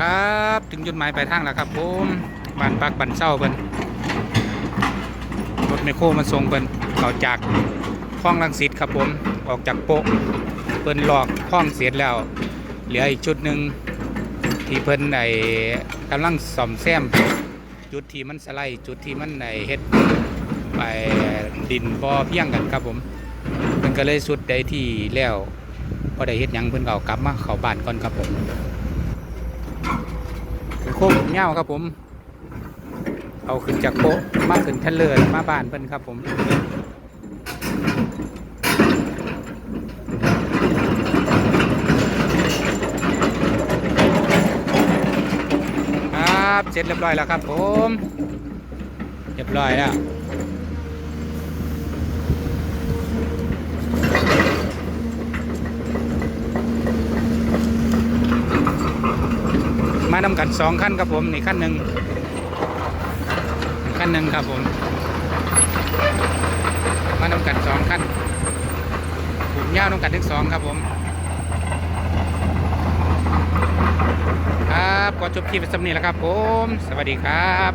ครับถึงจุดหมายปลายทางแล้วครับผมบ้านปักบ้านเศร้าเพิ่นรถไมคโครมาส่งเพิ่นออกจากคลองลังสิตครับผมออกจากโปะเพิ่นหลอกคลองเสียแล้ว เหลืออีกจุดหนึ่งที่เพิ่นไอ้กำลังซ่อมแซม จุดที่มันสไลด์จุดที่มันไอ้เฮ็ดไปดินบ่อเพียงกันครับผมเพิ่นก็เลยสุดได้ที่แล้วพอได้เฮ็ดหยังเพิ่นก็เอากลับมาเข้าบ้านก่อนครับผม โค้งเงาครับผม เอาขึ้นจากโป๊ะมาขึ้นทะเลมาบ้านเพิ่นครับผมครับเสร็จเรียบร้อยแล้วครับผม เรียบร้อยแล้ว มานำกันสองขั้นครับผมนี่ขั้นหนึ่งขั้นหนึ่งครับผม มานำกันสองขั้นผมยาวนำกันทั้งสองครับผมครับก็จบคลิปสำนี้แล้วครับผม สวัสดีครับ